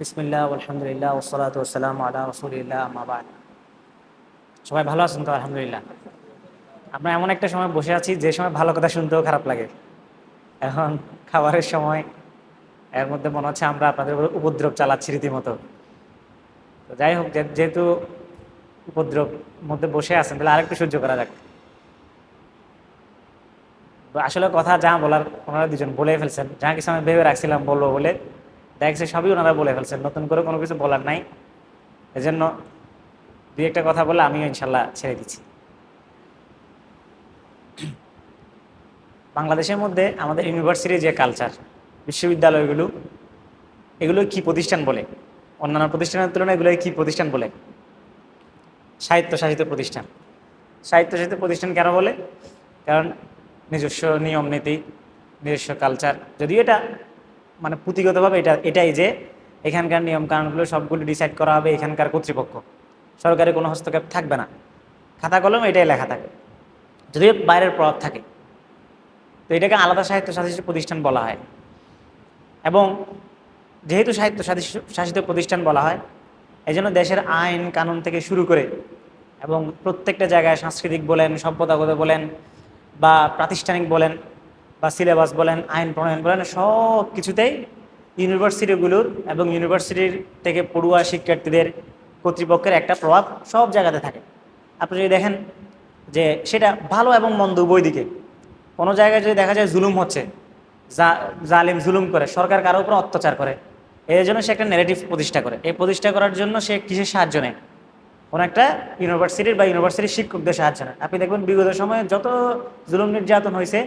বিসমিল্লাহ, আলহামদুলিল্লাহ ওসলাত ওসালাম আলা রসুলিল্লাহ আমাবাদ সবাই ভালো আছেন তো? আলহামদুলিল্লাহ। আমরা এমন একটা সময় বসে আছি, যে সময় ভালো কথা শুনতেও খারাপ লাগে। এখন খাবারের সময়, এর মধ্যে মনে হচ্ছে আমরা আপনাদের উপদ্রব চালাচ্ছি রীতিমতো। তো যাই হোক যেহেতু উপদ্রব মধ্যে বসে আছেন, তাহলে আরেকটু সহ্য করা যাক। আসলে কথা যা বলার, ওনারা দুজন বলে ফেলছেন। যা কিছু আমি ভেবে রাখছিলাম বলব বলে দেখছে সবই ওনারা বলে ফেলছেন, নতুন করে কোনো কিছু বলার নাই। এজন্য দুই একটা কথা বলে আমিও ইনশাল্লাহ ছেড়ে দিচ্ছি। বাংলাদেশের মধ্যে আমাদের ইউনিভার্সিটির যে কালচার বিশ্ববিদ্যালয়গুলো, এগুলো কি প্রতিষ্ঠান বলে? অন্যান্য প্রতিষ্ঠানের তুলনায় এগুলো কি প্রতিষ্ঠান বলে? সাহিত্যশাসিত প্রতিষ্ঠান। সাহিত্যশাসিত প্রতিষ্ঠান কেন বলে? কারণ নিজস্ব নিয়ম নীতি, নিজস্ব কালচার যদিও এটা মানে পুঁথিগতভাবে এটা, এটাই যে এখানকার নিয়ম কানুনগুলো সবগুলো ডিসাইড করা হবে এখানকার কর্তৃপক্ষ। সরকারি কোনো হস্তক্ষেপ থাকবে না। খাতা কলম এটাই লেখা থাকে। যদিও বাইরের প্রভাব থাকে। তো এটাকে আলাদা সাহিত্য শাসিত প্রতিষ্ঠান বলা হয়। এবং যেহেতু সাহিত্য শাসিত প্রতিষ্ঠান বলা হয় এই জন্য দেশের আইন কানুন থেকে শুরু করে এবং প্রত্যেকটা জায়গায় সাংস্কৃতিক বলেন সভ্যতাগত বলেন বা প্রাতিষ্ঠানিক বলেন বা সিলেবাস বলেন, আইন প্রণয়ন বলেন, সব কিছুতেই ইউনিভার্সিটিগুলোর এবং ইউনিভার্সিটির থেকে পড়ুয়া শিক্ষার্থীদের কর্তৃপক্ষের একটা প্রভাব সব জায়গাতে থাকে। আপনি যদি দেখেন যে সেটা ভালো এবং মন্দ উভয় দিকে, কোনো জায়গায় যদি দেখা যায় জুলুম হচ্ছে যা জালিম জুলুম করে, সরকার কারও উপর অত্যাচার করে এই জন্য সে একটা নেগেটিভ প্রতিষ্ঠা করে। এই প্রতিষ্ঠা করার জন্য সে কিসের সাহায্য নেয়? কোনো একটা ইউনিভার্সিটির বা ইউনিভার্সিটির শিক্ষকদের সাহায্য নেয়। আপনি দেখবেন বিগত সময়ে যত জুলুম নির্যাতন হয়েছে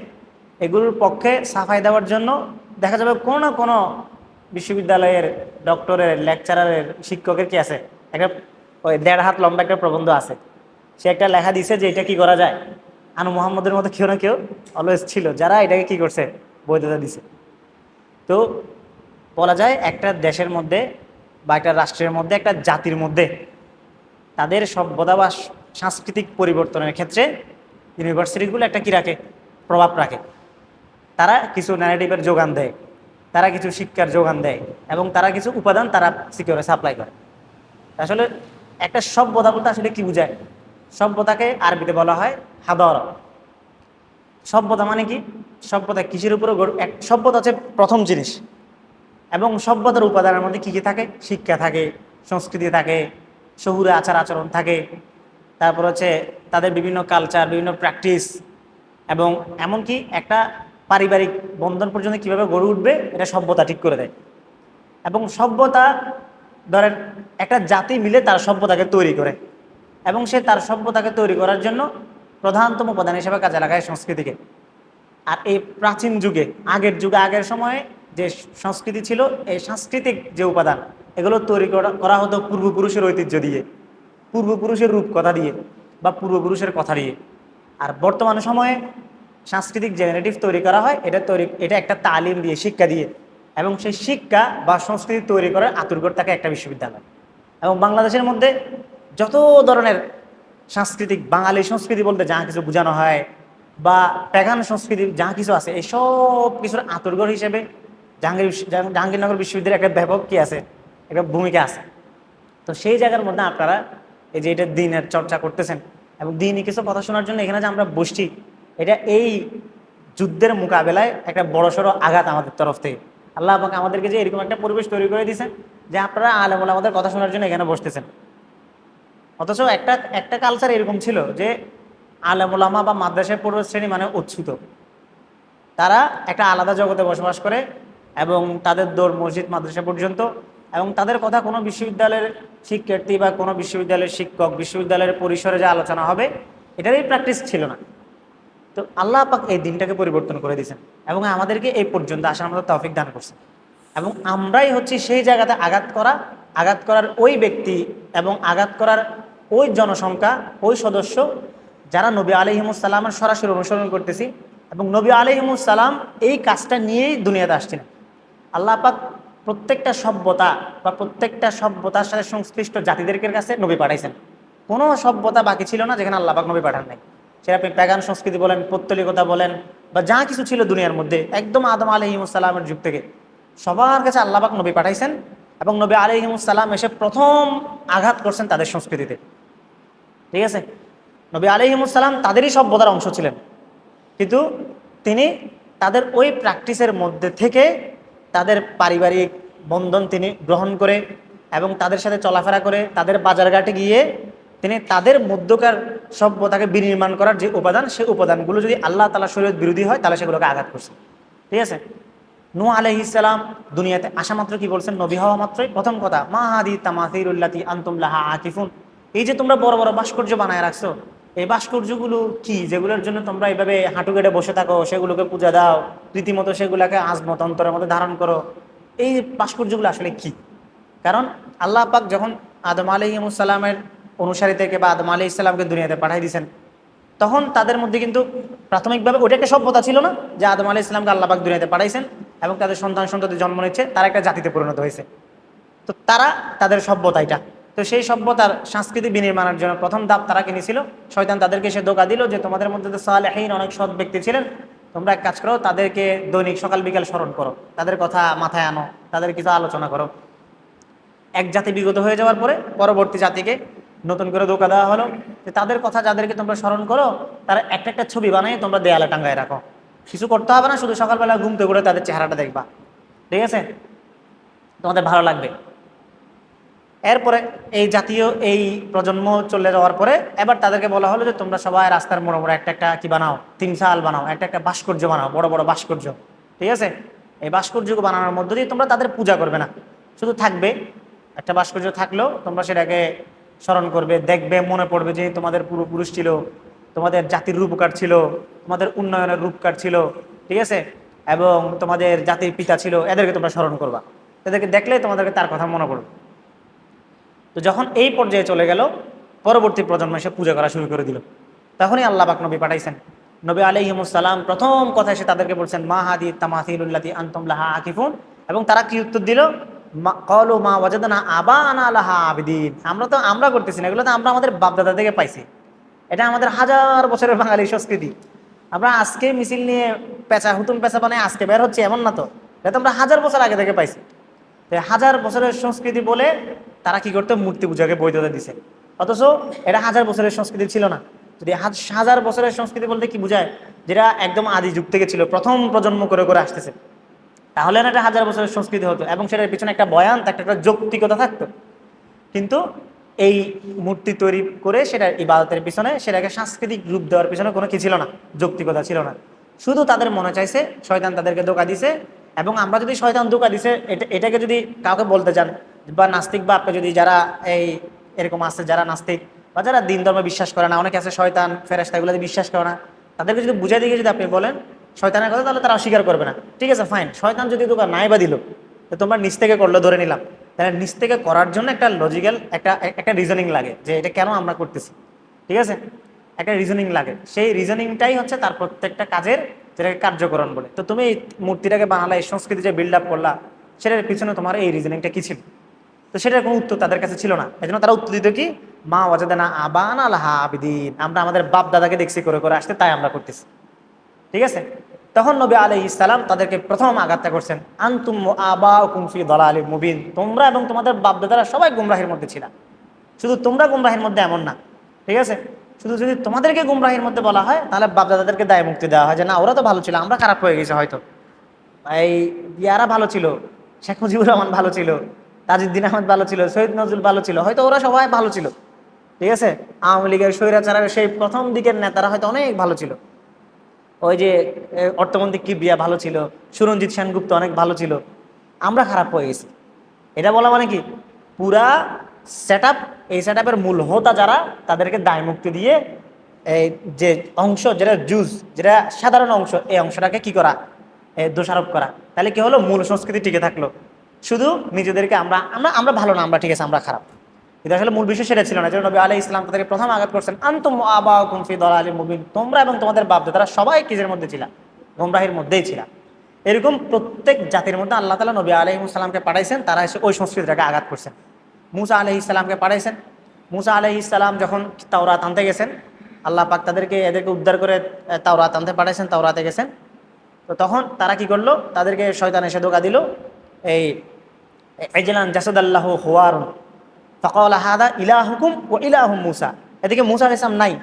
এগুলোর পক্ষে সাফাই দেওয়ার জন্য দেখা যাবে কোনো না কোনো বিশ্ববিদ্যালয়ের ডক্টরের, লেকচারারের, শিক্ষকের কি আছে? একটা ওই দেড় হাত লম্বা একটা প্রবন্ধ আছে। সে একটা লেখা দিছে যে এটা কি করা যায়? আনু মোহাম্মদের মতো কেউ না কেউ অলওয়েজ ছিল, যারা এটাকে কি করছে? বৈধতা দিছে। তো বলা যায় একটা দেশের মধ্যে বা একটা রাষ্ট্রের মধ্যে, একটা জাতির মধ্যে তাদের সভ্যতা বা সাংস্কৃতিক পরিবর্তনের ক্ষেত্রে ইউনিভার্সিটিগুলো একটা কি রাখে? প্রভাব রাখে। তারা কিছু ন্যারেটিভের যোগান দেয়, তারা কিছু শিক্ষার যোগান দেয় এবং তারা কিছু উপাদান তারা সিকিউরে সাপ্লাই করে। আসলে একটা সভ্যতা বলতে আসলে কি বোঝায়? সভ্যতাকে আরবিতে বলা হয় হাদর। সভ্যতা মানে কি? সভ্যতা কিসের উপরে এক, সভ্যতা হচ্ছে প্রথম জিনিস। এবং সভ্যতার উপাদানের মধ্যে কী কী থাকে? শিক্ষা থাকে, সংস্কৃতি থাকে, শহুরে আচার আচরণ থাকে, তারপর হচ্ছে তাদের বিভিন্ন কালচার বিভিন্ন প্র্যাকটিস এবং এমনকি একটা পারিবারিক বন্ধন পর্যন্ত কীভাবে গড়ে উঠবে, এটা সভ্যতা ঠিক করে দেয়। এবং সভ্যতা, ধরেন, একটা জাতি মিলে তার সভ্যতাকে তৈরি করে। এবং সে তার সভ্যতাকে তৈরি করার জন্য প্রধানতম উপাদান হিসেবে কাজে লাগায় সংস্কৃতিকে। আর এই প্রাচীন যুগে, আগের যুগে, আগের সময়ে যে সংস্কৃতি ছিল, এই সাংস্কৃতিক যে উপাদান, এগুলো তৈরি করা করা হতো পূর্বপুরুষের ঐতিহ্য দিয়ে। পূর্বপুরুষের রূপকথা দিয়ে বা পূর্বপুরুষের কথা দিয়ে। আর বর্তমান সময়ে সাংস্কৃতিক জেনারেটিভ তৈরি করা হয়, এটা তৈরি, এটা একটা তালিম দিয়ে, শিক্ষা দিয়ে। এবং সেই শিক্ষা বা সংস্কৃতি তৈরি করার আতুরগর থাকে একটা বিশ্ববিদ্যালয়। এবং বাংলাদেশের মধ্যে যত ধরনের সাংস্কৃতিক, বাঙালি সংস্কৃতি বলতে যা কিছু বোঝানো হয় বা প্যাগান সংস্কৃতি যা কিছু আছে, এই সব কিছুর আতুরগড় হিসেবে জাহাঙ্গীর, জাহাঙ্গীরনগর বিশ্ববিদ্যালয়ের একটা ব্যাপক কি আছে, একটা ভূমিকা আছে। তো সেই জায়গার মধ্যে আপনারা এই যে এটা দিনের চর্চা করতেছেন, এবং দিনই কিছু কথা শোনার জন্য এখানে যে আমরা বসছি এটা এই যুদ্ধের মোকাবেলায় একটা বড়সড় আঘাত আমাদের তরফ থেকে। আল্লাহ আমাকে আমাদেরকে যে এরকম একটা পরিবেশ তৈরি করে দিয়েছেন, যে আপনারা আলেমুল আমাদের কথা শোনার জন্য এখানে বসতেছেন। অথচ একটা একটা কালচার এরকম ছিল যে আলেমুলামা বা মাদ্রাসায় পূর্ব শ্রেণি মানে উচ্ছুত তারা একটা আলাদা জগতে বসবাস করে এবং তাদের দৌড় মসজিদ মাদ্রাসা পর্যন্ত এবং তাদের কথা কোনো বিশ্ববিদ্যালয়ের শিক্ষার্থী বা কোনো বিশ্ববিদ্যালয়ের শিক্ষক, বিশ্ববিদ্যালয়ের পরিসরে যে আলোচনা হবে, এটারই প্র্যাকটিস ছিল না। তো আল্লাহ পাক এই দিনটাকে পরিবর্তন করে দিয়েছেন এবং আমাদেরকে এই পর্যন্ত আসার মতো তৌফিক দান করছেন। এবং আমরাই হচ্ছি সেই জায়গাতে আঘাত করা, আঘাত করার ওই ব্যক্তি এবং আঘাত করার ওই জনসংখ্যা, ওই সদস্য যারা নবী আলহিমুসাল্লামের সরাসরি অনুসরণ করতেছি এবং নবী আলহিমুসাল্লাম এই কাজটা নিয়েই দুনিয়াতে আসছেন। আল্লাহ পাক প্রত্যেকটা সভ্যতা বা প্রত্যেকটা সভ্যতার সাথে সংশ্লিষ্ট জাতিদেরকে কাছে নবী পাঠাইছেন। কোনো সভ্যতা বাকি ছিল না যেখানে আল্লাহ পাক নবী পাঠান নাই। সেটা আপনি প্যাগান সংস্কৃতি বলেন, পৌত্তলিকতা বলেন, বা যা কিছু ছিল দুনিয়ার মধ্যে, একদম আদম আলহিমুসাল্লামের যুগ থেকে। সবার কাছে আল্লাহ পাক নবী পাঠাইছেন এবং নবী আলিহিমুসাল্লাম এসে প্রথম আঘাত করছেন তাদের সংস্কৃতিতে। ঠিক আছে? নবী আলিহিমুসাল্লাম তাদেরই সভ্যতার অংশ ছিলেন। কিন্তু তিনি তাদের ওই প্র্যাকটিসের মধ্যে থেকে তাদের পারিবারিক বন্ধন তিনি গ্রহণ করে এবং তাদের সাথে চলাফেরা করে, তাদের বাজারঘাটে গিয়ে তিনি তাদের মধ্যকার সভ্যতাকে বিনির্মাণ করার যে উপাদান, সেই উপাদানগুলো যদি আল্লাহ তালা শরীর বিরোধী হয়, তাহলে সেগুলোকে আঘাত করছে। ঠিক আছে? নু আলহ ইসলাম দুনিয়াতে আসা মাত্র কি বলছেন? নবী হওয়া মাত্রই? প্রথম কথা, মা হাদি আন্তুমলাহা আকিফুন। এই যে তোমরা বড় বড় ভাস্কর্য বানায় রাখছো, এই ভাস্কর্যগুলো কি? যেগুলোর জন্য তোমরা এইভাবে হাঁটু কেটে বসে থাকো, সেগুলোকে পূজা দাও, রীতিমতো সেগুলোকে আজমত অন্তরের মধ্যে ধারণ করো। এই ভাস্কর্যগুলো আসলে কি? কারণ আল্লাহ পাক যখন আদম আলহিমুসাল্লামের অনুসারী থেকে বা আদম আলি ইসলামকে দুনিয়াতে পাঠাই দিয়েছেন তখন তাদের মধ্যে কিন্তু প্রাথমিকভাবে ওটা একটা সভ্যতা ছিল না যে আদম আলি ইসলামকে আল্লাহ পাক দুনিয়াতে পাঠাইছেন এবং তাদের সন্তান সন্ততি জন্ম নিচ্ছে, তারা একটা জাতিতে পরিণত হয়েছে। তো তারা তাদের সভ্যতা এটা। তো সেই সভ্যতার সংস্কৃতি বিনির্মাণের জন্য প্রথম দাপ তারা কিনেছিল। শয়তান তাদেরকে সে ধোকা দিল যে তোমাদের মধ্যে তো সাল সালেহীন অনেক সৎ ব্যক্তি ছিলেন, তোমরা এক কাজ করো, তাদেরকে দৈনিক সকাল বিকাল স্মরণ করো, তাদের কথা মাথায় আনো, তাদের কিছু আলোচনা করো। এক জাতি বিগত হয়ে যাওয়ার পরে পরবর্তী জাতিকে নতুন করে ধোকা দেওয়া হলো। যে তাদের কথা যাদেরকে তোমরা স্মরণ করো, তারা একটা একটা ছবি বানিয়ে তোমরা দেয়ালে টাঙ্গায় রাখো। কিছু করতে হবে না, শুধু সকালবেলা ঘুমতে ঘুরে তাদের চেহারাটা দেখবা। ঠিক আছে? তোমাদের ভালো লাগবে। এরপরে এই জাতীয় এই প্রজন্ম চলে যাওয়ার পরে এবার তাদেরকে বলা হলো যে, তোমরা সবাই রাস্তার মোড়ে মোড়ে একটা একটা কি বানাও? তিন সাল বানাও, একটা একটা ভাস্কর্য বানাও, বড় বড় ভাস্কর্য। ঠিক আছে? এই ভাস্কর্য বানানোর মধ্য দিয়ে তোমরা তাদের পূজা করবে না। শুধু থাকবে, একটা ভাস্কর্য থাকলেও তোমরা সেটাকে স্মরণ করবে, দেখবে, মনে পড়বে যে তোমাদের পূর্বপুরুষ ছিল, তোমাদের জাতির রূপকার ছিল, তোমাদের উন্নয়নের রূপকার ছিল, ঠিক আছে? এবং তোমাদের জাতির পিতা ছিল, এদেরকে তোমরা স্মরণ করবা। এদেরকে দেখলে তোমাদেরকে তার কথা মনে পড়বে। তো যখন এই পর্যায়ে চলে গেল, পরবর্তী প্রজন্ম এসে পূজা করা শুরু করে দিল। তখনই আল্লাহ পাক নবী পাঠাইছেন। নবী আলহিমুসাল্লাম প্রথম কথা এসে তাদেরকে বলছেন, মা হাদি তামাহিল্লাতি আন্তম লাহা আকিফুন। এবং তারা কি উত্তর দিল? কলো মা ওয়াজাদানা আবা আনা লাহা আবিদিন। আমরা তো আমরা করতেছি না, এগুলো তো আমরা আমাদের বাপদাদা থেকে পাইছি। এটা আমাদের হাজার বছরের বাঙালি সংস্কৃতি। আমরা আজকে মিছিল নিয়ে পেঁচা, হুতুম পেঁচা বানায় আজকে বের হচ্ছে, এমন না তো। এটা তো আমরা হাজার বছর আগে থেকে পাইছি। হাজার বছরের সংস্কৃতি বলে তারা কি করতো? মূর্তি পূজাকে বৈধতা দিছে। অথচ এটা হাজার বছরের সংস্কৃতি ছিল না। যদি হাজার বছরের সংস্কৃতি বলতে কি বোঝায়? যেটা একদম আদি যুগ থেকে ছিল, প্রথম প্রজন্ম করে করে আসতেছে। তাহলে না এটা হাজার বছরের সংস্কৃতি হতো এবং সেটার পিছনে একটা বয়ান একটা একটা যৌক্তিকতা থাকতো। কিন্তু এই মূর্তি তৈরি করে সেটা ইবাদতের পিছনে, সেটাকে সাংস্কৃতিক রূপ দেওয়ার পিছনে কোনো কি ছিল না? যৌক্তিকতা ছিল না। শুধু তাদের মনে চাইছে, শয়তান তাদেরকে ধোকা দিছে এবং আমরা যদি শয়তান ধোকা দিছে, এটা, এটাকে যদি কাউকে বলতে চান বা নাস্তিক বা আপনি যদি যারা এই এরকম আছে, যারা নাস্তিক বা যারা দিন ধর্মে বিশ্বাস করে না, অনেকে আছে শয়তান ফেরেস্তা এগুলোতে বিশ্বাস করে না, তাদেরকে যদি বুঝাই দিয়ে যদি আপনি বলেন শয়তানের কথা তাহলে তারা অস্বীকার করবে না। ঠিক আছে ফাইন শয়তান যদি তোকে নাই বা দিল, তো তোমরা নিচ থেকে করল, ধরে নিলাম। তাহলে নিচ থেকে করার জন্য একটা লজিক্যাল একটা একটা রিজনিং লাগে যে এটা কেন আমরা করতেছি। ঠিক আছে? একটা রিজনিং লাগে। সেই রিজনিংটাই হচ্ছে তার প্রত্যেকটা কাজের যেটাকে কার্যকরণ বলে। তো তুমি এই মূর্তিটাকে বানালা, এই সংস্কৃতি যে বিল্ড আপ করলা, সেটার পিছনে তোমার এই রিজনিংটা কি ছিল? তো সেটার কোনো উত্তর তাদের কাছে ছিল না। এই জন্য তারা উত্তর দিত কি? মা ওয়াজাদানা আবান আল্লাহ আবিদিন। আমরা আমাদের বাপ দাদাকে দেখছি করে করে আসতে, তাই আমরা করতেছি। ঠিক আছে? তখন নবী আলি ইসলাম তাদেরকে প্রথম আঘাতটা করছেন। আন্তুম আবা কুমফি দলা আলী মুবিন। তোমরা এবং তোমাদের বাপদাদারা সবাই গুমরাহের মধ্যে ছিল। শুধু তোমরা গুমরাহের মধ্যে এমন না, ঠিক আছে? শুধু যদি তোমাদেরকে গুমরাহের মধ্যে বলা হয়, তাহলে বাপদাদাদেরকে দায় মুক্তি দেওয়া হয় যে, না, ওরা তো ভালো ছিল, আমরা খারাপ হয়ে গেছে হয়তো। এই ইয়ারা ভালো ছিল, শেখ মুজিবুর রহমান ভালো ছিল, তাজউদ্দিন আহমদ ভালো ছিল, সৈয়দ নজরুল ভালো ছিল, হয়তো ওরা সবাই ভালো ছিল, ঠিক আছে? আওয়ামী লীগের স্বৈরাচারের সেই প্রথম দিকের নেতারা হয়তো অনেক ভালো ছিল। ওই যে অর্থমন্ত্রী কিবরিয়া ভালো ছিল, সুরঞ্জিত সেনগুপ্ত অনেক ভালো ছিল, আমরা খারাপ হয়ে গেছি। এটা বলা মানে কি? পুরা সেট এই সেট মূল হোতা যারা, তাদেরকে দায় মুক্তি দিয়ে এই যে অংশ, যেটা জুজ যেটা সাধারণ অংশ, এই অংশটাকে কি করা? দোষারোপ করা। তাহলে কি হলো? মূল সংস্কৃতি টিকে থাকল। শুধু নিজেদেরকে আমরা আমরা আমরা ভালো না, আমরা ঠিক আছে, আমরা খারাপ। কিন্তু আসলে মূল বিষয়, সেটা ছিল না। যেন নবী আলাই ইসলাম তাদেরকে প্রথম আঘাত করছেন। আন্তম আবা কুমফি দল আলী মুবিন। তোমরা এবং তোমাদের বাপ তারা সবাই কিজের মধ্যে ছিল? গোমরাহির মধ্যেই ছিল। এরকম প্রত্যেক জাতির মধ্যে আল্লাহ তালা নবী আলহিমসাল্লামকে পাঠাইছেন, তারা এসে ওই সংস্কৃতিটাকে আঘাত করছেন। মুসা আলহি ইসলামকে পাঠাইছেন। মুসা আলহি ইসলাম যখন তাওরাত আনতে গেছেন, আল্লাহ পাক তাদেরকে এদেরকে উদ্ধার করে তাওরাত আনতে পাঠাইছেন, তাওরাতে গেছেন। তো তখন তারা কি করল? তাদেরকে শয়তান এসে ধোকা দিল। এই এজলান জাসাদাল্লাহ হোয়ারুন। ফকল হাদা ইলাহুকুম ও ইলাহুম মুসা। এদিকে মুসা আলাইহিস নাই।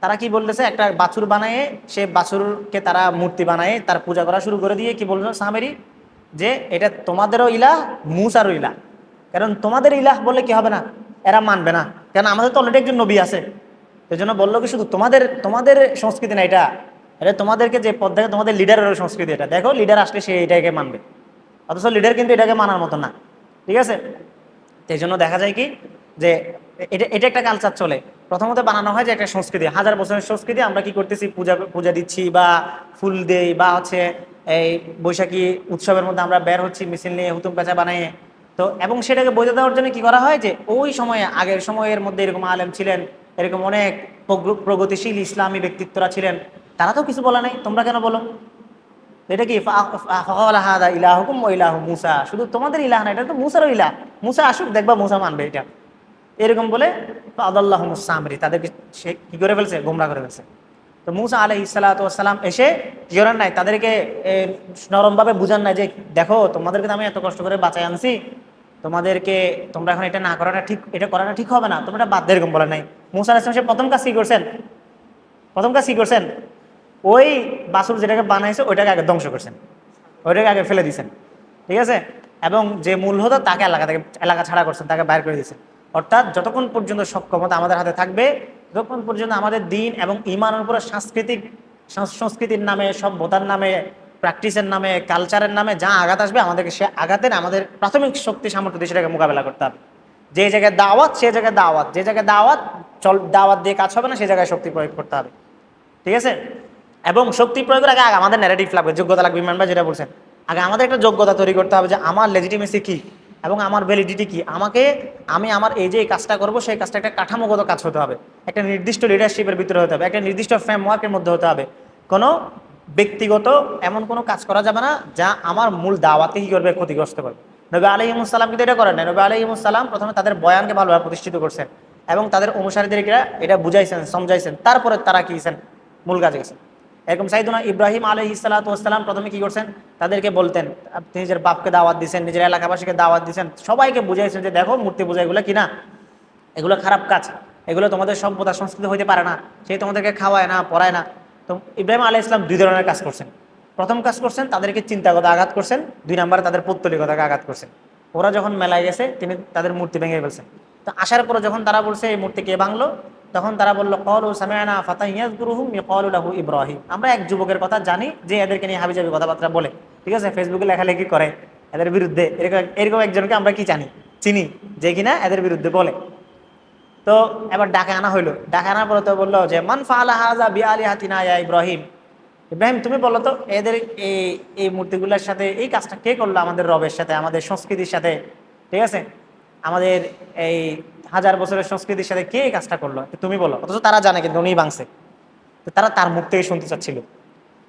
তারা কি বলতেছে? একটা বাছুর বানায়ে, সে বাছুরকে তারা মূর্তি বানায়, তার পূজা করা শুরু করে দিয়ে কি বলল সাহাবেরি? যে এটা তোমাদেরও ইলাহ, মুসারও ইলাহ। কারণ তোমাদের ইলাহ বলে কি হবে না? এরা মানবে না। কারণ আমাদের তো অলরেডি একজন নবী আছে। এই জন্য বলল কি শুধু তোমাদের তোমাদের সংস্কৃতি না এটা। এটা তোমাদেরকে যে পদ দেখে তোমাদের লিডারের সংস্কৃতি এটা। দেখো লিডার আসলে সে এটাকে মানবে। অথচ লিডার কিন্তু এটাকে মানার মতো না। ঠিক আছে? এই জন্য দেখা যায় কি যে এটা এটা একটা কালচার চলে। প্রথমত বানানো হয় যে একটা সংস্কৃতি। হাজার বছরের সংস্কৃতি, আমরা কি করতেছি? পূজা পূজা দিচ্ছি বা ফুল দেই বা হচ্ছে এই বৈশাখী উৎসবের মধ্যে আমরা বের হচ্ছি, মিছিল নিয়ে হুতুম পেঁচা বানিয়ে। তো এবং সেটাকে বোঝা দেওয়ার জন্য কি করা হয় যে ওই সময়ে, আগের সময়ের মধ্যে এরকম আলেম ছিলেন, এরকম অনেক প্রগ- প্রগতিশীল ইসলামী ব্যক্তিত্বরা ছিলেন। তারা তো কিছু বলে নাই, তোমরা কেন বলো? এটা কি হাদা ইলাহুকুম ও ইলাহু মুসা? শুধু তোমাদের ইলাহ না, এটা তো মুসারও ইলাহ। মুসা আসুক, দেখবা মুসা মানবে এটা। এরকম বলে আদাল্লাহ মুসামরি তাদেরকে সে কি করে ফেলছে? গোমরা করে ফেলছে। তো মুসা আলহ ইসালাতাম এসে কি করেন নাই, তাদেরকে নরমভাবে বুঝান নাই যে, দেখো, তোমাদেরকে তো আমি এত কষ্ট করে বাঁচাই আনছি। তোমাদেরকে, তোমরা এখন এটা না করাটা ঠিক, এটা করাটা ঠিক হবে না। তোমরা দিয়ে এরকম বলে নাই। মুসা আলাইসলাম সে প্রথম কাজ কি করছেন? প্রথম কাজ কি করছেন? ওই বাসুর যেটাকে বানাইছে, ওইটাকে আগে ধ্বংস করছেন। ওইটাকে আগে ফেলে দিয়েছেন ঠিক আছে? এবং যে মূল হতো তাকে এলাকা থেকে, এলাকা ছাড়া করছেন, তাকে বাইর করে দিয়েছেন অর্থাৎ যতক্ষণ পর্যন্ত সক্ষমতা আমাদের হাতে থাকবে, ততক্ষণ পর্যন্ত আমাদের দিন এবং ইমানের উপরে সাংস্কৃতিক সংস- সংস্কৃতির নামে, সভ্যতার নামে, প্র্যাকটিসের নামে, কালচারের নামে যা আঘাত আসবে, আমাদেরকে সে আঘাতের আমাদের প্রাথমিক শক্তি সামর্থ্য দিয়ে সেটাকে মোকাবেলা করতে হবে। যে জায়গায় দাওয়াত, সে জায়গায় দাওয়াত। যে জায়গায় দাওয়াত, চল দাওয়াত দিয়ে কাজ হবে না, সে জায়গায় শক্তি প্রয়োগ করতে হবে। ঠিক আছে? এবং শক্তি প্রয়োগের আগে আগে আমাদের ন্যারেটিভ লাগবে, যোগ্যতা লাগবে ইমান ভাই যেটা বলছেন। আগে আমাদের একটা যোগ্যতা তৈরি করতে হবে যে আমার লেজিটিমেসি কি এবং আমার ভ্যালিডিটি কি। আমাকে, আমি আমার এই যে এই কাজটা করব, সেই কাজটা একটা কাঠামোগত কাজ হতে হবে। একটা নির্দিষ্ট লিডারশিপের ভিতরে হতে হবে, একটা নির্দিষ্ট ফ্রেমওয়ার্কের মধ্যে হতে হবে। কোনো ব্যক্তিগত এমন কোনো কাজ করা যাবে না যা আমার মূল দাওয়াতে কী করবে, ক্ষতিগ্রস্ত করবে। নবী আলহিমুসাল্লাম কিন্তু এটা করেন না নবী আলহিমুসাল্লাম প্রথমে তাদের বয়ানকে ভালোভাবে প্রতিষ্ঠিত করছেন এবং তাদের অনুসারীদেরকে এটা বুঝাইছেন, সমঝাইছেন। তারপরে তারা কি মূল কাজে গেছেন। এরকম সাইদুনা ইব্রাহিম আলহ ইসালাতাম প্রথমে কি করছেন? তাদেরকে বলতেন নিজের বাপকে দাওয়াত দিচ্ছেন নিজের এলাকাবাসীকে দাওয়াত দিচ্ছেন সবাইকে বুঝাইছেন যে, দেখো, মূর্তি পূজা এগুলো কিনা এগুলো খারাপ কাজ। এগুলো তোমাদের সভ্যতা সংস্কৃতি হইতে পারে না। সেই তোমাদেরকে খাওয়ায় না, পড়ায় না। তো ইব্রাহিম আলাহ ইসলাম দুই ধরনের কাজ করছেন। প্রথম কাজ করছেন, তাদেরকে চিন্তাগত আঘাত করছেন। দুই নম্বরে, তাদের পৌত্তলিকতাকে আঘাত করছেন। ওরা যখন মেলায় গেছে, তিনি তাদের মূর্তি ভেঙে ফেলছেন। তো আসার পরে যখন তারা বলছে, এই মূর্তি কে ভাঙলো? তখন তারা বলল, কল ও সামিয়ানা ফাতা ইয়াজ গুরুহুম কলুলাহু ইব্রাহিম। আমরা এক যুবকের কথা জানি, যে এদেরকে নিয়ে হাবিজাবি কথাবার্তা বলে। ঠিক আছে? ফেসবুকে লেখালেখি করে এদের বিরুদ্ধে। এরকম এরকম একজনকে আমরা কি জানি? চিনি, যে কিনা এদের বিরুদ্ধে বলে। তো এবার ডাকে আনা হইল। ডাকে আনার পরে তো বলল যে, মান ফালা হাজা বিআলি হাতিনা ইয়া ইব্রাহিম। ইব্রাহিম, তুমি বলো তো, এদের এই এই মূর্তিগুলোর সাথে এই কাজটা কে করল আমাদের রবের সাথে, আমাদের সংস্কৃতির সাথে? ঠিক আছে? আমাদের এই হাজার বছরের সংস্কৃতির সাথে কে কাজটা করল? তুমি বলো। অথচ তারা জানে, কিন্তু উনিই ভাঙছে তো তারা তার মুখ থেকে শুনতে চাচ্ছিল।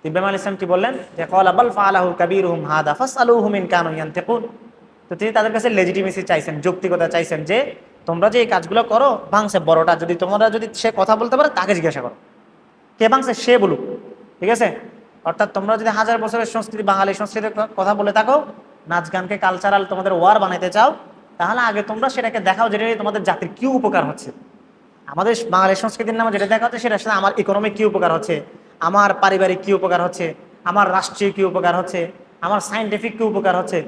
ইব্রাহিম আল ইসলাম কি বললেন? যে কল আবাল ফালাহু কাবির হুম হাদা ফাস আলু হুমিন কানু ইয়ান্তেকুন। তো তিনি তাদের কাছে লেজিটিমেসি চাইছেন, যৌক্তিকতা চাইছেন যে তোমরা যে এই কাজগুলো করো ভাঙছে বড়টা। যদি তোমরা যদি সে কথা বলতে পারে, তাকে জিজ্ঞাসা করো। কে ভাঙছে সে বলুক। ঠিক আছে? অর্থাৎ তোমরা যদি হাজার বছরের সংস্কৃতি, বাঙালি সংস্কৃতির কথা বলে থাকো, নাচ গানকে কালচারাল তোমাদের ওয়ার বানাইতে চাও তাহলে আগে তোমরা সেটাকে দেখাও, যেটা তোমাদের জাতির কি উপকার হচ্ছে। আমাদের বাঙালি সংস্কৃতির নামে যেটা দেখা হচ্ছে সেটা সাথে আমার ইকোনমিক কি উপকার হচ্ছে, আমার পারিবারিক কি উপকার হচ্ছে, আমার রাষ্ট্রীয় কি উপকার হচ্ছে, আমার সাইন্টিফিক কি উপকার হচ্ছে।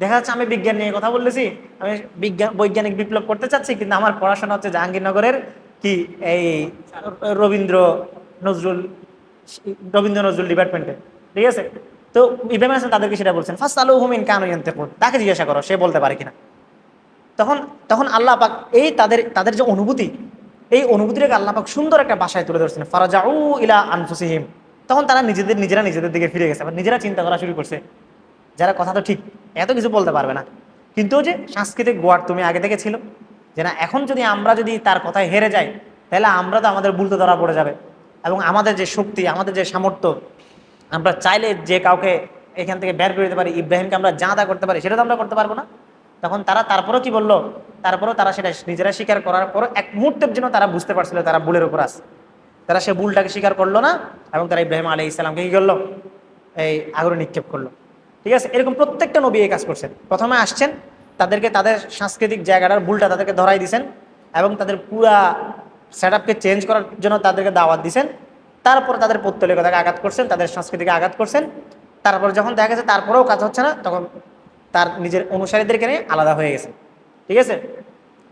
দেখা যাচ্ছে আমি বিজ্ঞান নিয়ে কথা বলতেছি, আমি বিজ্ঞান বৈজ্ঞানিক বিপ্লব করতে চাচ্ছি, কিন্তু আমার পড়াশোনা হচ্ছে জাহাঙ্গীরনগরের কি, এই রবীন্দ্র নজরুল রবীন্দ্র নজরুল ডিপার্টমেন্টে ঠিক আছে? তো ইব্রাহিম তাদেরকে সেটা বলছেন ফার্স্ট আলু হুমিন কানু ইয়ান্তে তাকে জিজ্ঞাসা করো, সে বলতে পারে কিনা। তখন তখন আল্লাহ পাক এই তাদের তাদের যে অনুভূতি, এই অনুভূতিটাকে আল্লাহ পাক সুন্দর একটা বাসায় তুলে ধরছেন। ফারাজাউ ইলা আনফুসিহিম। তখন তারা নিজেদের, নিজেরা নিজেদের দিকে ফিরে গেছে, আবার নিজেরা চিন্তা করা শুরু করছে। যারা কথা তো ঠিক, এত কিছু বলতে পারবে না। কিন্তু যে সাংস্কৃতিক গোয়ার তুমি আগে থেকে ছিল, যে না, এখন যদি আমরা যদি তার কথায় হেরে যাই, তাহলে আমরা তো আমাদের বুলতে ধরা পড়ে যাবে। এবং আমাদের যে শক্তি, আমাদের যে সামর্থ্য, আমরা চাইলে যে কাউকে এখান থেকে বের করে দিতে পারি, ইব্রাহিমকে আমরা জাঁদা করতে পারি, সেটা তো আমরা করতে পারব না। তখন তারা তারপরেও কি বলল? তারপরেও তারা সেটা নিজেরা স্বীকার করার পর এক মুহূর্তের জন্য তারা বুঝতে পারছিল তারা বুলের উপর আছে। তারা সে বুলটাকে স্বীকার করল না এবং তারা ইব্রাহিম আলী ইসলামকে কি করল? এই আগুনে নিক্ষেপ করল। ঠিক আছে? এরকম প্রত্যেকটা নবী এই কাজ করছেন। প্রথমে আসছেন, তাদেরকে তাদের সাংস্কৃতিক জায়গাটার ভুলটা তাদেরকে ধরাই দিছেন এবং তাদের পুরা সেট আপকে চেঞ্জ করার জন্য তাদেরকে দাওয়াত দিছেন। তারপর তাদের পৌত্তলিকতাকে আঘাত করছেন, তাদের সংস্কৃতিকে আঘাত করছেন। তারপর যখন দেখা গেছে তারপরেও কাজ হচ্ছে না, তখন তার নিজের অনুসারীদেরকে নিয়ে আলাদা হয়ে গেছে। ঠিক আছে?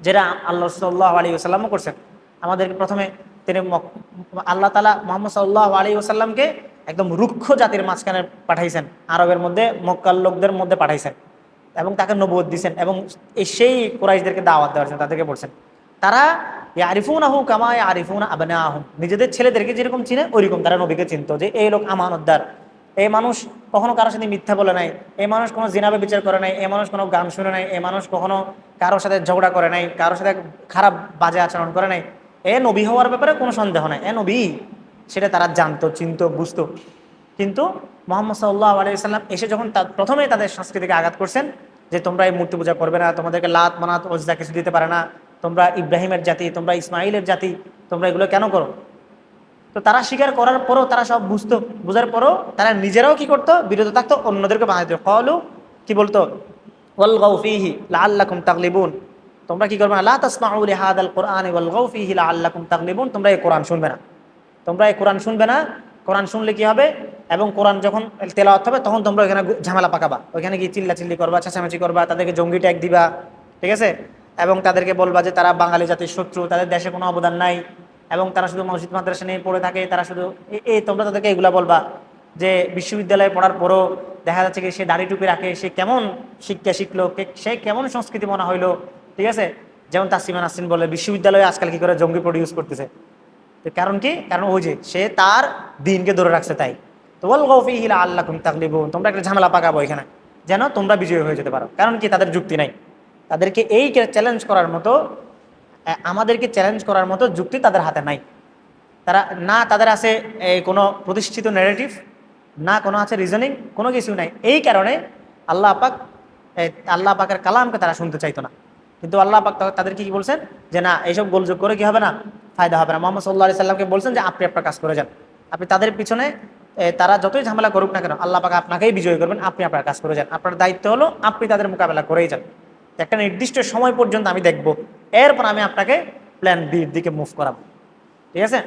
যেটা আল্লাহ সাল্লাহ আলী ওসাল্লামও করছেন। আমাদেরকে প্রথমে তিনি আল্লাহ তালা মোহাম্মদ সাল্লাহ আলী ওসাল্লামকে একদম রুক্ষ জাতির মাঝখানে পাঠাইছেন। আরবের মধ্যে মক্কাল লোকদের মধ্যে পাঠাইছেন এবং তাকে নবুয়ত দিছেন এবং সেই কোরাইশদেরকে দাওয়াত জন্য তাদেরকে বলছেন। তারা আরিফুন আহু কামায় আরিফুন আবনা আহম নিজেদের ছেলেদেরকে যেরকম চিনে, ওইরকম তারা নবীকে চিনত যে, এই লোক আমান আমানতদার। এই মানুষ কখনো কারোর সাথে মিথ্যা বলে নাই। এই মানুষ কোনো জিনাবে বিচার করে নাই। এই মানুষ কোনো গান শুনে নাই। এই মানুষ কখনো কারোর সাথে ঝগড়া করে নাই। কারোর সাথে খারাপ বাজে আচরণ করে নাই। এ নবী হওয়ার ব্যাপারে কোনো সন্দেহ নাই। এ নবী, সেটা তারা জানতো, চিনতো, বুঝতো। কিন্তু মোহাম্মদ সাল্লাহ আলাইসাল্লাম এসে যখন প্রথমে তাদের সংস্কৃতিকে আঘাত করছেন যে তোমরা এই মূর্তি পূজা করবে না, তোমাদেরকে লাত, মানাত, ওজদা কিছু দিতে পারে না, তোমরা ইব্রাহিমের জাতি, তোমরা ইসমাইলের জাতি, তোমরা এগুলো কেন করো? তো তারা স্বীকার করার পরও তারা সব বুঝতো, বোঝার পরও তারা নিজেরাও কি করতো? বিরত থাকতো, অন্যদেরকে বানাইতো কলু, কি বলতো? ওয়াল গৌফিহি লাআল্লাকুম তাগলিবুন। তোমরা কি করবে না? লা কোরআনি ওয়াল গৌফিহি লাআল্লাকুম তাগলিবুন। তোমরা এই কোরআন শুনবে না। তোমরা এই কোরআন শুনবে না। কোরআন শুনলে কি হবে? এবং কোরআন যখন তেলাওয়াত হবে, তখন তোমরা ওখানে ঝামেলা পাকাবা। ওইখানে গিয়ে চিল্লা চিল্লি করবা, চেঁচামেচি করবা, তাদেরকে জঙ্গি ট্যাগ দিবা, ঠিক আছে? এবং তাদেরকে বলবা যে তারা বাঙালি জাতির শত্রু, তাদের দেশে কোনো অবদান নাই। এবং তারা শুধু মসজিদ মাদ্রাসা নিয়ে পড়ে থাকে, তারা শুধু এই তোমরা তাদেরকে এগুলা বলবা যে বিশ্ববিদ্যালয়ে পড়ার পরও দেখা যাচ্ছে কি সে দাড়ি টুপি রাখে, সে কেমন শিক্ষা শিখলো সে কেমন সংস্কৃতি মনে হইল, ঠিক আছে? যেমন তাসিমা নাসিন বলে, বিশ্ববিদ্যালয়ে আজকাল কি করে জঙ্গি প্রডিউস করতেছে? তো কারণ কি? কারণ ওই যে সে তার দিনকে ধরে রাখছে তাই। তো বল গৌফি আল্লাহ তাকলিবু তোমরা একটা ঝামেলা পাকাবো এখানে, যেন তোমরা বিজয়ী হয়ে যেতে পারো। কারণ কি? তাদের যুক্তি নাই। তাদেরকে এই চ্যালেঞ্জ করার মতো আমাদেরকে চ্যালেঞ্জ করার মতো যুক্তি তাদের হাতে নাই। তারা, না তাদের আছে কোনো প্রতিষ্ঠিত নেগেটিভ না কোনো আছে রিজনিং কোনো কিছু নাই। এই কারণে আল্লাহ পাক আল্লাহ পাকের কালামকে তারা শুনতে চাইতো না। কিন্তু আল্লাহ পাক তা- তাদেরকে কি বলছেন? যে না, এইসব গোলযোগ করে কি হবে না? ফায়দা হবে না। মোহাম্মদ সাল্লাহ সাল্লামকে বলছেন যে, আপনি আপনার কাজ করে যান। আপনি তাদের পিছনে তারা যতই ঝামেলা করুক না কেন, আল্লাহ পাক আপনাকেই বিজয়ী করবেন, আপনি আপনার কাজ করে যান। আপনার দায়িত্ব হলো, আপনি তাদের মোকাবেলা করেই যান। একটা নির্দিষ্ট সময় পর্যন্ত আমি দেখব। এরপর আমি আপনাকে প্ল্যান বির দিকে মুভ করাবো। ঠিক আছে?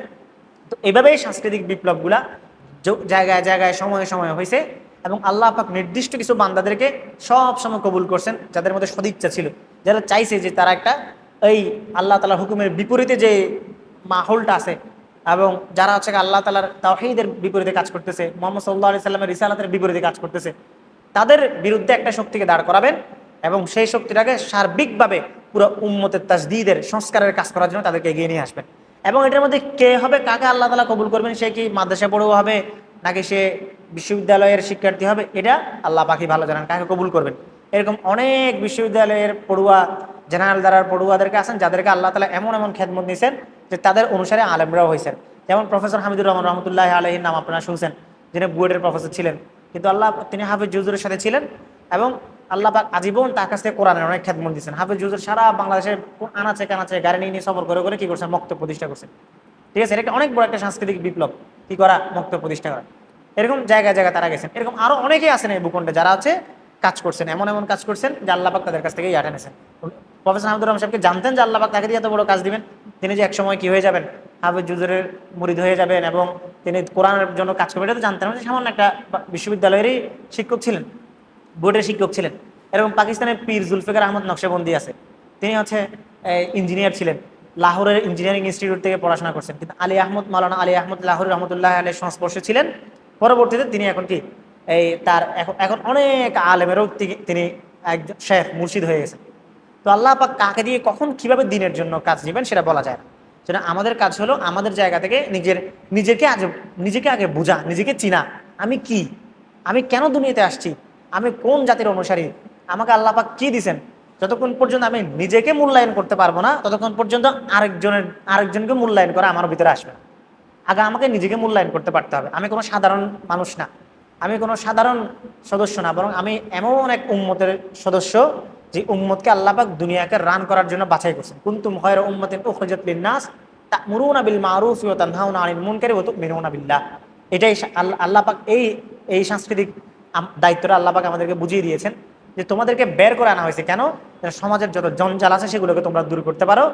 তো এভাবেই সাংস্কৃতিক বিপ্লবগুলা জায়গায় জায়গায় সময়ে সময়ে হয়েছে এবং আল্লাহ পাক নির্দিষ্ট কিছু বান্দাদেরকে সব সময় কবুল করছেন, যাদের মধ্যে সদিচ্ছা ছিল। যারা চাইছে যে তারা একটা এই আল্লাহ তালার হুকুমের বিপরীতে যে মাহলটা আছে এবং যারা হচ্ছে আল্লাহ তালার তাহিদের বিপরীতে কাজ করতেছে, মোহাম্মদ সাল্লাহ আলি সাল্লামের রিসালাতের বিপরীতে কাজ করতেছে, তাদের বিরুদ্ধে একটা শক্তিকে দাঁড় করাবেন। এবং সেই শক্তিটাকে সার্বিকভাবে পুরো উম্মতের তাজদিদের, সংস্কারের কাজ করার জন্য তাদেরকে এগিয়ে নিয়ে আসবেন এবং এটার মধ্যে কে হবে, কাকে আল্লাহ তালা কবুল করবেন, সে কি মাদ্রাসায় পড়েও হবে, নাকি সে বিশ্ববিদ্যালয়ের শিক্ষার্থী হবে, এটা আল্লাহ পাখি ভালো জানান, কাকে কবুল করবেন। এরকম অনেক বিশ্ববিদ্যালয়ের পড়ুয়া, জেনারেল দ্বারার পড়ুয়াদেরকে আছেন, যাদেরকে আল্লাহ তালা এমন এমন খেদমত নিয়েছেন যে তাদের অনুসারে আলেমরাও হয়েছেন। যেমন প্রফেসর হামিদুর রহমান রহমতুল্লাহ আলহীর নাম আপনারা শুনছেন, যিনি বুয়েটের প্রফেসর ছিলেন। কিন্তু আল্লাহ তিনি হাফিজ জুজুরের সাথে ছিলেন এবং আল্লাহ পাক আজীবন তার কাছ থেকে কোরআনের অনেক খেদমত দিয়েছেন। হাফিজ জুজুর সারা বাংলাদেশের আনাচে কানাচে গাড়ি নিয়ে নিয়ে সফর করে করে কি করছেন? মক্ত প্রতিষ্ঠা করছেন। ঠিক আছে? এটা অনেক বড় একটা সাংস্কৃতিক বিপ্লব, কি করা? মক্ত প্রতিষ্ঠা করা। এরকম জায়গায় জায়গায় তারা গেছেন। এরকম আরও অনেকেই আছেন এই ভূখণ্ডে যারা আছে কাজ করছেন, এমন এমন কাজ করছেন যে আল্লাহ পাক তাদের কাছ থেকে ইয়াটা নিয়েছেন প্রফেসর আহমদুর রহমান সাহেবকে জানতেন যে আল্লাহ পাক তাকে দিয়ে এত বড় কাজ দিবেন। তিনি যে একসময় কি হয়ে যাবেন? হাফিজ জুজুরের মুরিদ হয়ে যাবেন এবং তিনি কোরআনের জন্য কাজ করবেন, এটা তো জানতেন না। যে সামান্য একটা বিশ্ববিদ্যালয়েরই শিক্ষক ছিলেন। বোর্ডের শিক্ষক ছিলেন। এরকম পাকিস্তানের পীর জুলফিকার আহমদ নকশবন্দি আছে। তিনি হচ্ছে ইঞ্জিনিয়ার ছিলেন। লাহোরের ইঞ্জিনিয়ারিং ইনস্টিটিউট থেকে পড়াশোনা করছেন। কিন্তু আলী আহমদ মালানা আলী আহমদ লাহোর রহমতুল্লাহ আলের সংস্পর্শে ছিলেন। পরবর্তীতে তিনি এখন কি? এই তার এখন এখন অনেক আলেমেরও তিনি একজন শেখ মুর্শিদ হয়ে গেছেন। তো আল্লাহ পাক কাকে দিয়ে কখন কীভাবে দিনের জন্য কাজ নেবেন সেটা বলা যায় না। সেটা আমাদের কাজ হলো আমাদের জায়গা থেকে নিজের, নিজেকে আগে নিজেকে আগে বোঝা, নিজেকে চিনা। আমি কি? আমি কেন দুনিয়াতে আসছি? আমি কোন জাতির অনুসারী? আমাকে আল্লাহ পাক কি দিছেন? যতক্ষণ পর্যন্ত আমি নিজেকে মূল্যায়ন করতে পারব না, ততক্ষণ পর্যন্ত আরেকজনের, আরেকজনকে মূল্যায়ন করা আমার ভিতরে আসবে না। আগে আমাকে নিজেকে মূল্যায়ন করতে পারতে হবে। আমি কোনো সাধারণ মানুষ না। আমি কোনো সাধারণ সদস্য না। বরং আমি এমন এক উম্মতের সদস্য যে উম্মতকে আল্লাপাক দুনিয়াকে রান করার জন্য বাছাই করছেন। কুন্তুম হয়র উম্মতিন উখরিজাত লিন্নাস তা'মুরুনা বিল মারুফ ওয়া তানহাউনা আনিল মুনকারি ওয়া তু'মিনুনা বিল্লাহ। এটাই আল্লাহ পাক এই এই সাংস্কৃতিক দায়িত্বটা আল্লাহ পাক আমাদেরকে বুঝিয়ে দিয়েছেন যে তোমাদেরকে বের করে আনা হয়েছে। কেন? সমাজের যত জঞ্জাল আছে সেগুলোকে তোমরা দূর করতে পারো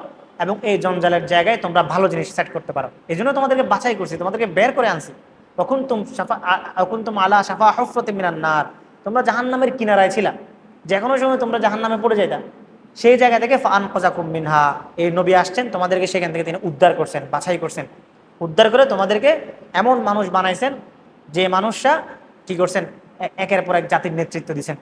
এবং এই জঞ্জালের জায়গায় তোমরা ভালো জিনিস সেট করতে পারো। এই জন্য তোমাদেরকে বাছাই করছি, তোমাদেরকে বের করে আনছি। তখন তুম সাফা এখন তুম আলা সাফা হফরতে মিনার নার। তোমরা জাহান্নামের কিনারায় ছিলা। যে কোনো সময় তোমরা জাহান্নামে পড়ে যাইতা। সেই জায়গা থেকে ফান খোজাকুম মিনহা। এই নবী আসছেন, তোমাদেরকে সেখান থেকে তিনি উদ্ধার করছেন, বাছাই করছেন। উদ্ধার করে তোমাদেরকে এমন মানুষ বানাইছেন যে মানুষরা কি করছেন? একের পর এক জাতির নেতৃত্ব দিছেন।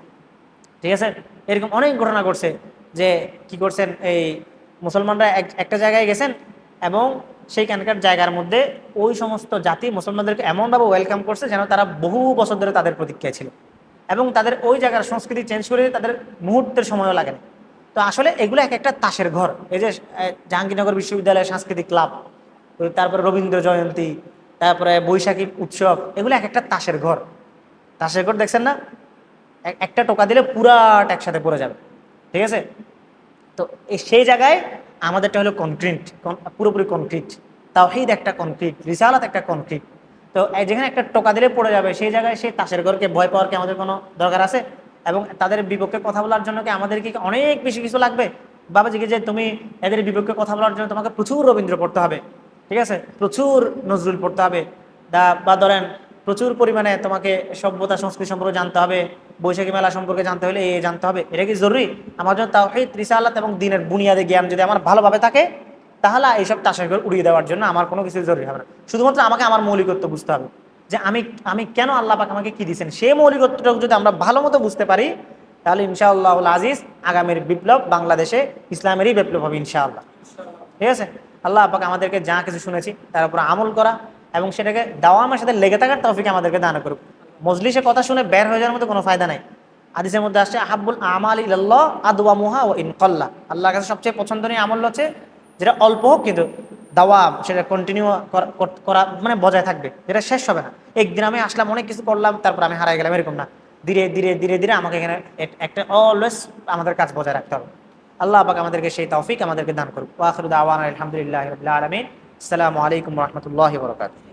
ঠিক আছে? এরকম অনেক ঘটনা ঘটছে যে কি করছেন, এই মুসলমানরা এক- একটা জায়গায় গেছেন এবং সেইখানকার জায়গার মধ্যে ওই সমস্ত জাতি মুসলমানদেরকে এমনভাবে ওয়েলকাম করছে যেন তারা বহু বছর ধরে তাদের প্রতীক্ষায় ছিল। এবং তাদের ওই জায়গার সংস্কৃতি চেঞ্জ করে তাদের মুহূর্তের সময়ও লাগে না। তো আসলে এগুলো এক একটা তাসের ঘর। এই যে জাহাঙ্গীরনগর বিশ্ববিদ্যালয়ের সাংস্কৃতিক ক্লাব, তারপরে রবীন্দ্র জয়ন্তী, তারপরে বৈশাখী উৎসব, এগুলো এক একটা তাসের ঘর। তাসের ঘর দেখছেন না? এক- একটা টোকা দিলে পুরাটা একসাথে পড়ে যাবে। ঠিক আছে? তো সেই জায়গায় আমাদেরটা হলো কনক্রিট পুরোপুরি কনক্রিট তাওহিদ একটা কনক্রিট রিসালাত একটা কনক্রিট তো যেখানে একটা টোকা দিলে পড়ে যাবে, সেই জায়গায় সেই তাসের ঘরকে, ভয় পাওয়ার কি আমাদের কোনো দরকার আছে? এবং তাদের বিপক্ষে কথা বলার জন্য কি আমাদের কি অনেক বেশি কিছু লাগবে? বাবাজিকে যে তুমি এদের বিপক্ষে কথা বলার জন্য তোমাকে প্রচুর রবীন্দ্র পড়তে হবে। ঠিক আছে? প্রচুর নজরুল পড়তে হবে। বা ধরেন প্রচুর পরিমাণে তোমাকে সভ্যতা, সংস্কৃতি সম্পর্কে জানতে হবে, বৈশাখী মেলা সম্পর্কে জানতে হলে এ জানতে হবে। এটা কি জরুরি? আমার জন্য তাও তাওহিদ, রিসালাত এবং দিনের বুনিয়াদে জ্ঞান যদি আমার ভালোভাবে থাকে, তাহলে এইসব তাসের উড়িয়ে দেওয়ার জন্য আমার কোনো কিছু জরুরি হবে না। শুধুমাত্র আমাকে আমার মৌলিকত্ব বুঝতে হবে। যে আমি আমি কেন আল্লাহ পাক আমাকে কি দিয়েছেন? সেই মৌলিকত্বটাকে যদি আমরা ভালো মতো বুঝতে পারি, তাহলে ইনশাআল্লাহ আজিজ আগামীর বিপ্লব বাংলাদেশে ইসলামেরই বিপ্লব হবে ইনশাআল্লাহ। ঠিক আছে? আল্লাহ পাক আমাদেরকে যা কিছু শুনেছি, তার উপর আমল করা এবং সেটাকে দাওয়া আমার সাথে লেগে থাকার তৌফিক আমাদেরকে দান করুক। মজলিসে কথা শুনে বের হয়ে যাওয়ার মতো কোনো ফায়দা নাই। আদিসের মধ্যে আসছে আহাবুল আমাল ইল্লাহ আদওয়া মুহা ও ইনকল্লা আল্লাহর কাছে সবচেয়ে পছন্দনীয় আমল হচ্ছে যেটা অল্প হোক, কিন্তু দাওয়াম সেটা কন্টিনিউ করা মানে বজায় থাকবে, যেটা শেষ হবে না। একদিন আমি আসলাম, অনেক কিছু করলাম, তারপর আমি হারাই গেলাম, এরকম না। ধীরে ধীরে ধীরে ধীরে আমাকে এখানে একটা অলওয়েজ আমাদের কাজ বজায় রাখতে হবে। আল্লাহ পাক আমাদেরকে সেই তৌফিক আমাদেরকে দান করুক। ওয়াখিরু দাওয়ানা আলহামদুলিল্লাহি আলামিন। আসসালামু আলাইকুম রাহমাতুল্লাহি ওয়া বারাকাতুহু।